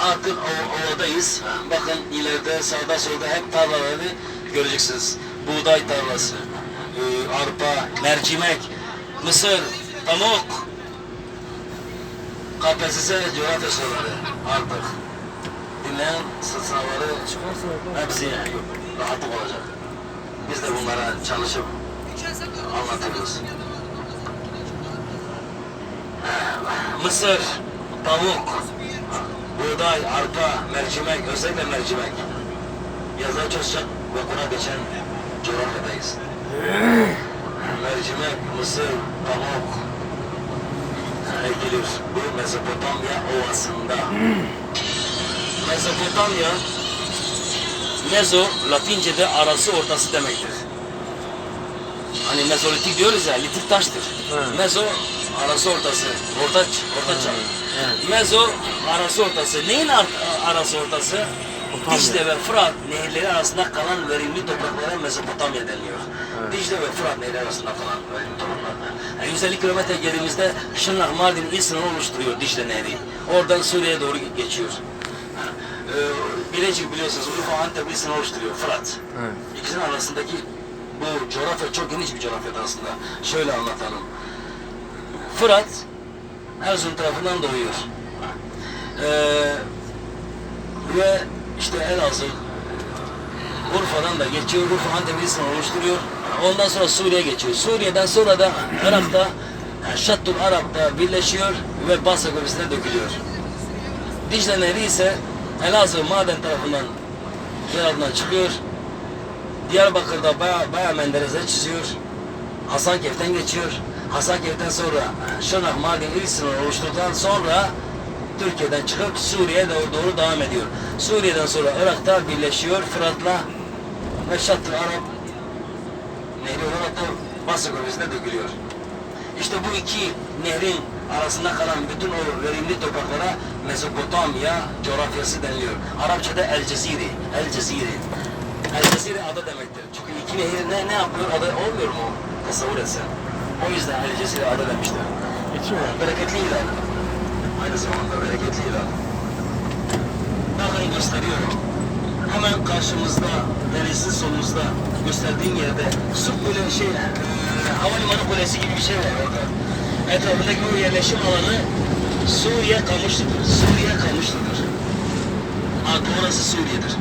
Artık o, ovadayız. Bakın ileride sağda solda hep tarlaları göreceksiniz. Buğday tarlası, e, arpa, mercimek, mısır, pamuk, KPSS coğrafya soruları artık. Dinleyen sınavları hepsi rahatlık olacak. Biz de bunlara çalışıp anlatırız. Mısır, pamuk, buğday, arpa, mercimek, özellikle mercimek. Yazar çözecek ve Kur'an geçen coğrafyadayız. mercimek, mısır, pamuk ekilir. Bu Mezopotamya ovasında. Mezopotamya, Mezo, Latince'de arası ortası demektir. Hani mezolitik diyoruz ya, litik taştır. Mezo, arası ortası, orta, orta çağ. evet. Mezo, arası ortası. Neyin ar- arası ortası? Dicle ve Fırat nehirleri arasında kalan verimli topraklara Mezopotamya deniyor. Evet. Dicle ve Fırat nehirleri arasında kalan verimli topraklar. Yani 150 kilometre gerimizde Şırnak, Mardin il sınırı oluşturuyor Dicle Nehri. Oradan Suriye'ye doğru geçiyor. Ee, Bilecik biliyorsunuz Urfa Antep il oluşturuyor Fırat. Evet. İkisinin arasındaki bu coğrafya çok geniş bir coğrafyadır aslında. Şöyle anlatalım. Fırat Erzurum tarafından doğuyor. Ee, ve işte Elazığ Urfa'dan da geçiyor. Urfa Antep'i oluşturuyor. Ondan sonra Suriye geçiyor. Suriye'den sonra da Irak'ta yani Şattul Arap'ta birleşiyor ve Basra Körfezi'ne dökülüyor. Dicle Nehri ise Elazığ maden tarafından yer altından çıkıyor. Diyarbakır'da Baya, Baya Menderes'e çiziyor. Hasankeyf'ten geçiyor. Hasankeyf'ten sonra Şırnak, Mardin il sınırı oluşturduktan sonra Türkiye'den çıkıp Suriye'ye doğru, devam ediyor. Suriye'den sonra Irak'ta birleşiyor Fırat'la ve Şatır Arap nehri olarak da Basra Körfezi'ne dökülüyor. İşte bu iki nehrin arasında kalan bütün o verimli topraklara Mezopotamya coğrafyası deniliyor. Arapçada El Ceziri, El Ceziri. El Ceziri ada demektir. Çünkü iki nehir ne, ne yapıyor? Ada olmuyor mu? Tasavvur etsen. O yüzden El Ceziri ada demişler. Geçiyor mu? Bereketli ilan. Aynı zamanda bereketli ilan. Bakın gösteriyorum. Hemen karşımızda, denizin solumuzda gösterdiğim yerde su böyle şey, e, havalimanı kulesi gibi bir şey var orada. Etrafındaki o yerleşim alanı Suriye Kamışlı'dır. Suriye Kamışlı'dır. Adı orası Suriye'dir.